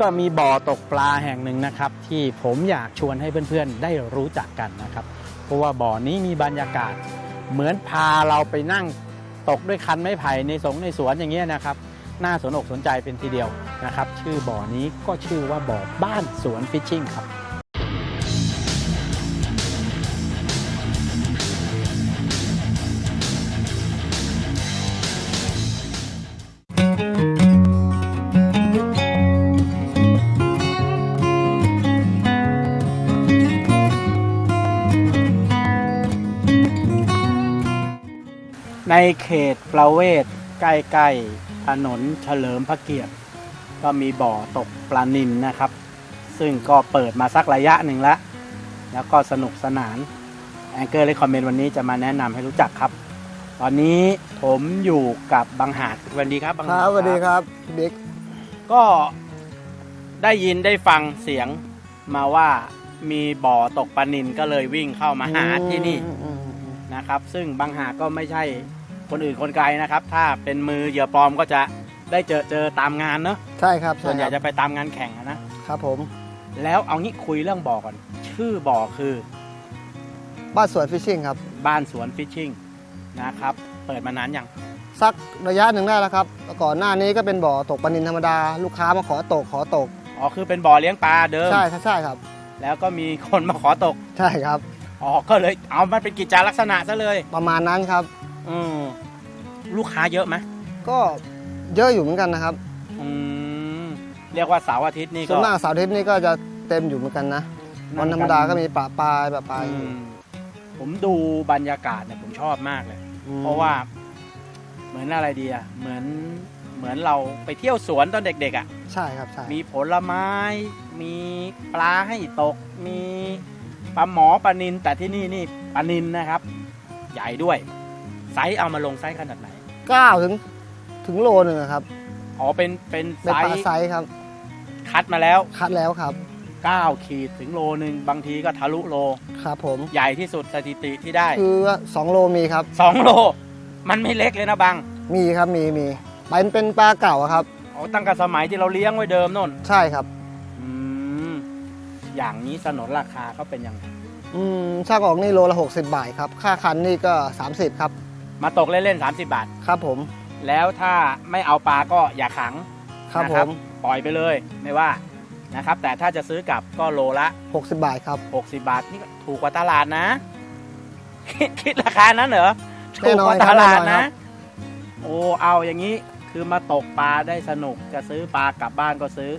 ก็มีบ่อตกปลาแห่งหนึ่งนะครับ ที่ผมอยากชวนให้เพื่อนๆ ได้รู้จักกันนะครับ เพราะว่าบ่อนี้มีบรรยากาศ เหมือนพาเราไปนั่งตกด้วยคันไม้ไผ่ในสงในสวนอย่างเงี้ยนะครับ น่าสนอกสนใจเป็นทีเดียวนะครับ ชื่อบ่อนี้ก็ชื่อว่าบ่อบ้านสวนฟิชชิ่งครับ ในเขตประเวศใกล้ๆถนนเฉลิมพระเกียรติ ก็มีบ่อตกปลานินนะครับ ซึ่งก็เปิดมาสักระยะหนึ่งแล้ว แล้วก็สนุกสนานแองเกอร์เลคอมเมนต์วันนี้จะมาแนะนำให้รู้จักครับ ตอนนี้ผมอยู่กับบังหาดสวัสดีครับบังคหาดรับสวัสดีครับพี่บิ๊กก็ได้ยินได้ฟังเสียงมาว่ามีบ่อตกปลานินก็เลยวิ่งเข้ามาหาที่นี่ อืมอืมนะครับซึ่งบางหากก็ไม่ใช่ คนอื่นคนไกลนะครับ ถ้าเป็นมือเหยื่อปลอมก็จะได้เจอเจอตามงานเนอะใช่ครับส่วนใหญ่ช่คจะรับไปตามงานแข่งอะนะ ครับผม แล้วเอางี้คุยเรื่องบ่อก่อน ชื่อบ่อคือบ้านสวนฟิชชิ่งครับ บ้านสวนฟิชชิ่งนะครับ เปิดมานานยังสักระยะหนึ่งได้แล้วครับ ก่อนหน้านี้ก็เป็นบ่อตกปลานินธรรมดา ลูกค้ามาขอตกขอตก อ๋อคือเป็นบ่อเลี้ยงปลาเดิม ใช่ครับใช่ครับ แล้วก็มีคนมาขอตก ใช่ครับ อ๋อ ก็เลยเอามันเป็นกิจจาลักษณะซะเลย ประมาณนั้นครับ อืมลูกค้าเยอะไหมก็เยอะอยู่เหมือนกันนะครับอืมเรียกว่าเสาร์อาทิตย์นี่ส่ก็ วนมากเสาร์อาทิตย์นี่ก็จะเต็มอยู่เหมือนกันนะวันธรรมดาก็มีปะปลายปะปลายอืมผมดูบรรยากาศเนี่ยผมชอบมากเลย อืมเพราะว่าเหมือนอะไรดีอะเหมือนเหมือนเราไปเที่ยวสวนตอนเด็กๆอะใช่ครับใช่มีผลไม้ มีปลาให้ตก มีปลาหมอปลานินแต่ที่นี่นี่ปลานินนะครับ ใหญ่ด้วย ไซส์เอามาลงไซส์ขนาดไหนเก้าถึงถึงโลหนึ่งอะครับอ๋อเป็นเป็นเป็นไซปลาส์ไซส์ครับ คัดมาแล้ว คัดแล้วครับ 9 ขีดถึงโลหนึ่งบางทีก็ทะลุโล ครับผม ใหญ่ที่สุดสถิติที่ได้ คือสองโลมีครับ 2 โล มันไม่เล็กเลยนะบังมีครับมีมีเป็นเป็นปลาเก่าอะครับ อ๋อตั้งแต่สมัยที่เราเลี้ยงไว้เดิมโน่นใช่ครับ อืมอย่างนี้สนนราคาเขาเป็นยังไงอืมช่างออกนี่โลละ 60 บาทครับ ค่าคันนี่ก็ 30 ครับ มาตกเล่นๆ30 บาท ครับผม แล้วถ้าไม่เอาปลาก็อย่าขังครับนะผมปล่อยไปเลยไม่ว่านะครับ แต่ถ้าจะซื้อกลับก็โลละ 60 บาทครับ 60 บาทนี่ก็ถูกกว่าตลาดนะ คิดคิดราคานั้นเหรอแน่ถูกนกอนว่าคตรับลาดแน่นอนครันะ บ โอ้เอาอย่างนี้คือมาตกปลาได้สนุกจะซื้อปลากลับบ้านก็ซื้อ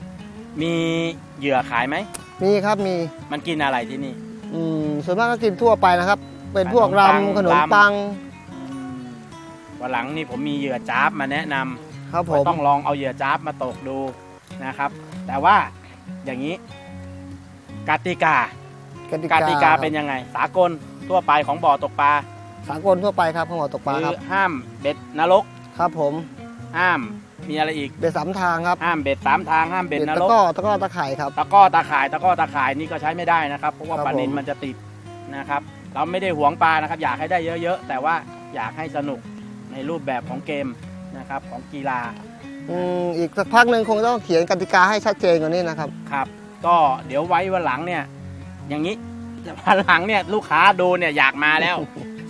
มีเหยื่อขายไหม มีครับมีมันกินอะไรที่นี่ อืมส่วนมากก็กินทั่วไปนะครับ เป็นพวกขนมปังรำขนมรำปังอืม วันหลังนี่ผมมีเหยื่อจ้าบมาแนะนำครับผก็มต้องลองเอาเหยื่อจ้าบมาตกดูนะครับ แต่ว่าอย่างนี้กติกากติกกาติกาเป็นยังไง สากลทั่วไปของบ่อตกปลาสากลทั่วไปครับของหมอตกปลาคืครัอบห้ามเบ็ดนรก ครับผมห้ามมีอะไรอีก เบ็ดสามทางครับห้ามเบ็ดสามทางห้ามเบ็ดนตะรก กร้อตะกร้อตะไคร่ครับ ตะกร้อตาข่ายตะกร้อตาข่ายนี่ก็ใช้ไม่ได้นะครับ เพราะว่าครับปลานินผม มันจะติดนะครับ เราไม่ได้หวงปลานะครับ อยากให้ได้เยอะๆ แต่ว่าอยากให้สนุก ในรูปแบบของเกมนะครับของกีฬาอืมอีกสักพักหนึ่งคงต้องเขียนกติกาให้ชัดเจนกว่านี้นะครับ ครับ ก็เดี๋ยวไว้วันหลังเนี่ย อย่างนี้วันหลังเนี่ยลูกค้าดูเนี่ยอยากมาแล้ว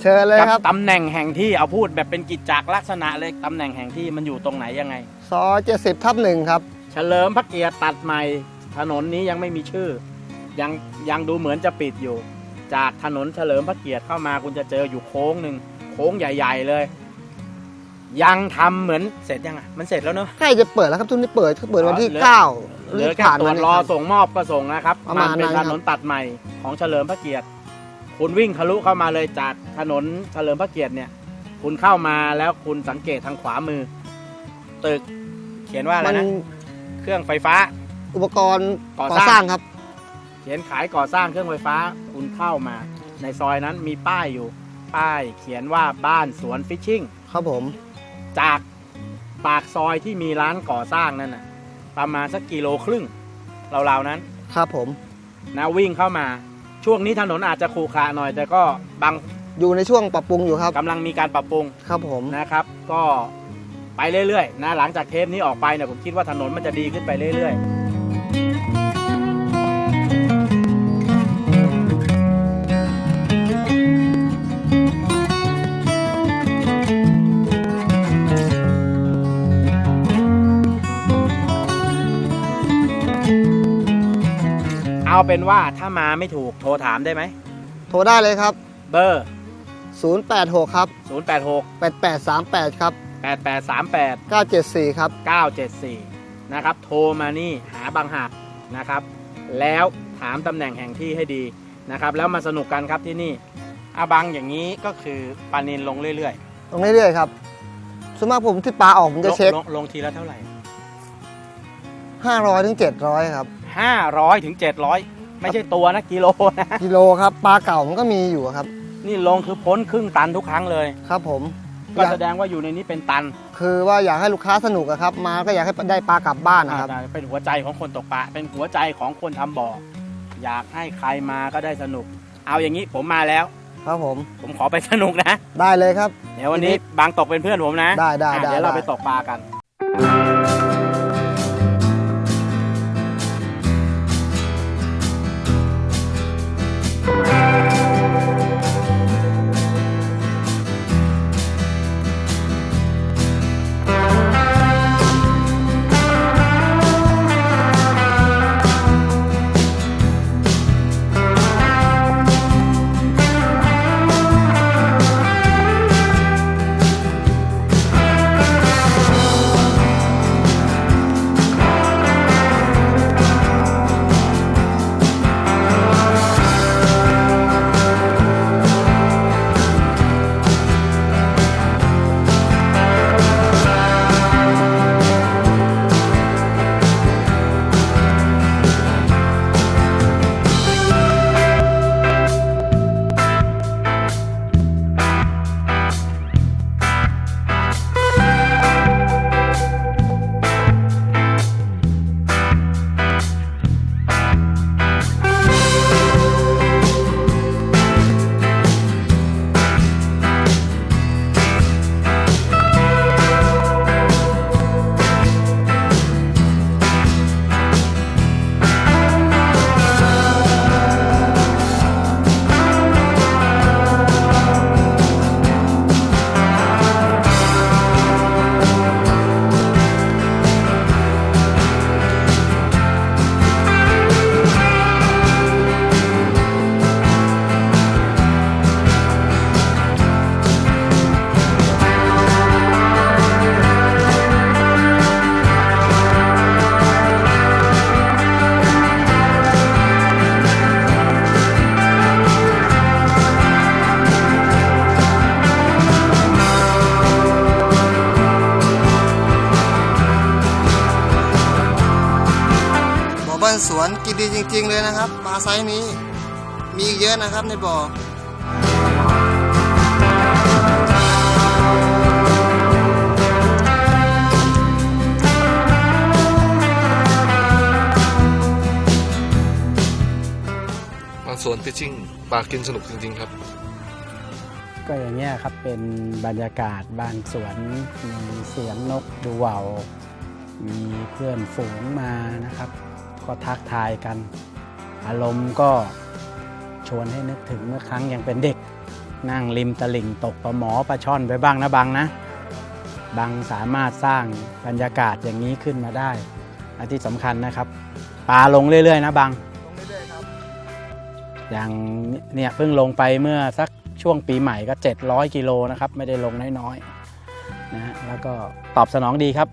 เชิญเลยครับ กัตำแหน่งแห่งที่เอาพูดแบบเป็นกิจจักรลักษณะเลยตำแหน่งแห่งที่มันอยู่ตรงไหนยังไง ซอยเจ็ดสิบทับหนึ่งครับ เฉลิมพระเกียรติตัดใหม่ ถนนนี้ยังไม่มีชื่อ ยังยังดูเหมือนจะปิดอยู่ จากถนนเฉลิมพระเกียรติเข้ามาคุณจะเจออยู่โค้งหนึ่งโค้งใหญ่ ๆ เลย ยังทำเหมือนเสร็จยังอะมันเสร็จแล้วเนอะ ใกล้จะเปิดแล้วครับทุกนี้เปิดเปิดวันที่ เหลือเก้าเหลือแค่ตรวจรอส่งมอบก็ส่งนะครับ ประมาณเป็นนั้นถครับ นนตัดใหม่ของเฉลิมพระเกียรติ คุณวิ่งทะลุเข้ามาเลยจากถนนเฉลิมพระเกียรติเนี่ย คุณเข้ามาแล้วคุณสังเกตทางขวามือ ตึกเขียนว่าอะไรมันนะ เครื่องไฟฟ้า อุปกรณ์ก่อก่อสร้าง สร้างครับ เขียนขายก่อสร้างเครื่องไฟฟ้า คุณเข้ามา ในซอยนั้นมีป้ายอยู่ ป้ายเขียนว่าบ้านสวนฟิชชิ่ง ครับผม จากปากซอยที่มีร้านก่อสร้างนั่นน่ะ ประมาณสักกิโลครึ่งราวๆนั้นครับผม นะวิ่งเข้ามา ช่วงนี้ถนนอาจจะขรุขระหน่อย แต่ก็บางอยู่ในช่วงปรับปรุงอยู่ครับกำลังมีการปรับปรุงครับผมนะครับ ก็ไปเรื่อยๆนะหลังจากเทปนี้ออกไปเนี่ยผมคิดว่าถนนมันจะดีขึ้นไปเรื่อยๆ เอาเป็นว่าถ้ามาไม่ถูกโทรถามได้ไหม โทรได้เลยครับ เบอร์ 086 ครับ 086 8838 ครับ 8838 974 ครับ 974 นะครับ โทรมานี่หาบางหักนะครับ แล้วถามตำแหน่งแห่งที่ให้ดีนะครับ แล้วมาสนุกกันครับที่นี่อาบังอย่างนี้ก็คือปลานินลงเรื่อยตรงเรื่อยๆครับส่วนมากผมที่ปลาออกผมๆจะเช็คลงลงทีละเท่าไหร่ 500ถึง700 ครับ 500ถึง700 ไม่ใช่ตัวนะกิโลนะ กิโลครับปลาเก่ามันก็มีอยู่ครับ นี่ลงคือพ้นครึ่งตันทุกครั้งเลย ครับผมก็อยากแสดงว่าอยู่ในนี้เป็นตัน คือว่าอยากให้ลูกค้าสนุกอะครับ มาก็อยากให้ได้ปลากลับบ้านนะครับอ่าเป็นหัวใจของคนตกปลา เป็นหัวใจของคนทำบ่อ อยากให้ใครมาก็ได้สนุก เอาอย่างนี้ผมมาแล้ว ครับผม ผมขอไปสนุกนะ ได้เลยครับ เดี๋ยววันนี้บางตกเป็นเพื่อนผมนะ ได้ได้อะได้เดี๋ยวเราได้ไปตกปลากัน ดีจริง ๆ เลยนะครับปลาไซส์นี้ มีอีกเยอะนะครับในบ่อบางสวนฟิชชิ่งปลากินสนุกจริง ๆ ครับ ก็อย่างเงี้ยครับเป็นบรรยากาศบ้านสวนมีเสียงนกดูว่าวมีเพื่อนฝูงมานะครับ ก็ทักทายกัน อารมณ์ก็ชวนให้นึกถึงเมื่อครั้งยังเป็นเด็ก นั่งริมตลิ่งตกปลาหมอปลาช่อนไปบ้างนะบังนะ บังสามารถสร้างบรรยากาศอย่างนี้ขึ้นมาได้และที่สำคัญนะครับปลาลงเรื่อยๆ นะบังลงเรื่อยๆครับอย่างเนี่ยเพิ่งลงไปเมื่อสักช่วงปีใหม่ก็ 700กิโลนะครับ ไม่ได้ลงน้อยๆนะฮะแล้วก็ตอบสนองดีครับ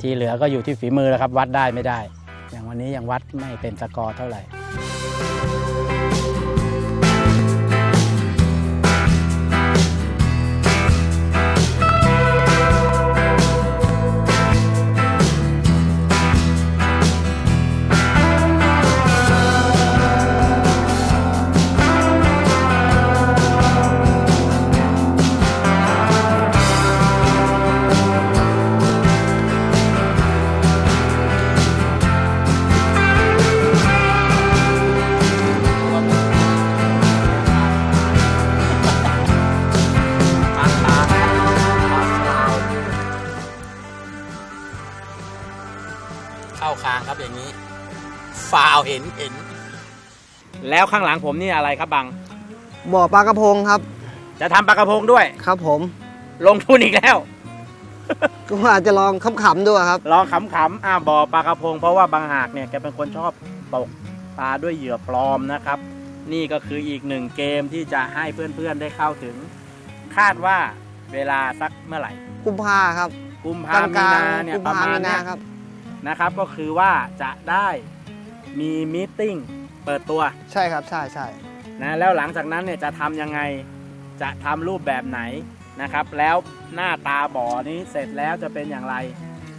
ที่เหลือก็อยู่ที่ฝีมือแล้วครับ วัดได้ไม่ได้ อย่างวันนี้ยังวัดไม่เป็นสกอร์เท่าไหร่ แล้วข้างหลังผมนี่อะไรครับบัง บ่อปลากระพงครับ จะทำปลากระพงด้วย ครับผม ลงทุนอีกแล้ว ก็อาจจะลองขำๆดูครับ ลองขำๆอ่าบ่อปลากระพง เพราะว่าบางหากเนี่ยแกเป็นคนชอบตกปลาด้วยเหยื่อปลอมนะครับ นี่ก็คืออีกหนึ่งเกมที่จะให้เพื่อนๆได้เข้าถึง คาดว่าเวลาสักเมื่อไหร่ กุมภาครับกุมกภาลางมีกลางนาเนี่ยกุมประภามาณมีนาเนี้ยครับ นะครับก็คือว่าจะได้มีมีตติ้ง เปิดตัวใช่ครับใช่ใช่นะแล้วหลังจากนั้นเนี่ยจะทำยังไงจะทำรูปแบบไหนนะครับ แล้วหน้าตาบ่อนี้เสร็จแล้วจะเป็นอย่างไร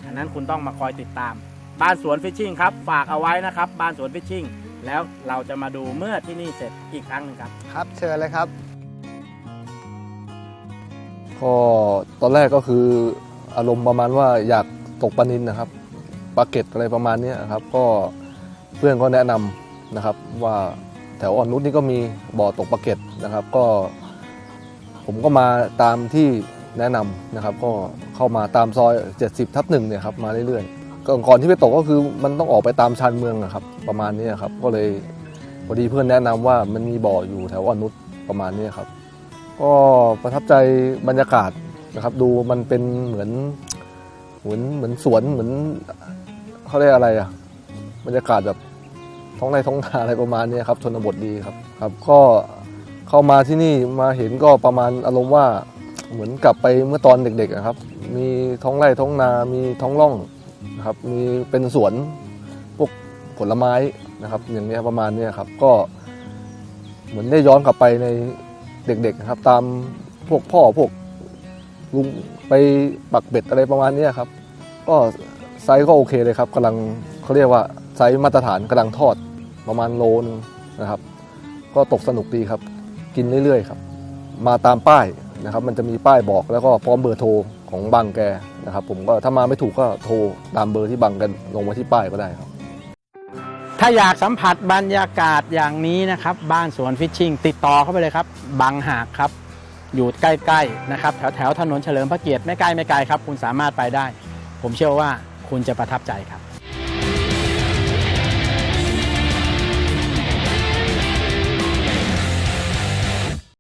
อันนั้นคุณต้องมาคอยติดตาม บ้านสวนฟิชชิ่งครับ ฝากเอาไว้นะครับ บ้านสวนฟิชชิ่งแล้วเราจะมาดูเมื่อที่นี่เสร็จอีกครั้งหนึ่งครับ ครับเชิญเลยครับ ก็ตอนแรกก็คืออารมณ์ประมาณว่าอยากตกปลานินนะครับปลาเก็ตอะไรประมาณเนี้ยครับ ก็เพื่อนก็แนะนำ นะครับ ว่าแถวอ่อนนุชนี่ก็มีบ่อตกปลาเก็ตนะครับ ก็ ผมก็มาตามที่แนะนำนะครับ ก็เข้ามาตามซอย 70ทับหนึ่งเนี่ยครับมาเรื่อยๆก่อนก่อนที่ไปตกก็คือมันต้องออกไปตามชานเมืองอะครับ ประมาณนี้ครับก็เลยพอดีเพื่อนแนะนำว่ามันมีบ่ออยู่แถวอ่อนนุชประมาณนี้ครับ ก็ประทับใจบรรยากาศนะครับ ดูมันเป็นเหมือนเหมือนเหมือนสวนเหมือนเขาเรียกอะไรอะบรรยากาศแบบ ท้องไร่ท้องนาอะไรประมาณนี้ครับชนบทดีครับครับ ก็เข้ามาที่นี่มาเห็นก็ประมาณอารมณ์ว่าเหมือนกลับไปเมื่อตอนเด็กๆอะครับ มีท้องไร่ท้องนา มีท้องร่องนะครับ มีเป็นสวนพวกผลไม้นะครับ อย่างนี้ประมาณนี้ครับ ก็เหมือนได้ย้อนกลับไปในเด็กๆนะครับ ตามพวกพ่อพวกลุงไปปักเบ็ดอะไรประมาณนี้ครับ ก็ไซส์ก็โอเคเลยครับกำลังเขาเรียกว่าไซส์มาตรฐานกำลังทอด ประมาณโลนึงนะครับ ก็ตกสนุกดีครับ กินเรื่อยๆครับ มาตามป้ายนะครับ มันจะมีป้ายบอกแล้วก็พร้อมเบอร์โทรของบางแกนะครับ ผมก็ถ้ามาไม่ถูกก็โทรตามเบอร์ที่บังกันลงมาที่ป้ายก็ได้ครับ ถ้าอยากสัมผัสบรรยากาศอย่างนี้นะครับ บ้านสวนฟิชชิ่งติดต่อเข้าไปเลยครับบางหากครับอยู่ใกล้ๆนะครับแถวแถวๆถนนเฉลิมพระเกียรติไม่ใกล้ไม่ไกลครับ คุณสามารถไปได้ ผมเชื่อว่าคุณจะประทับใจครับ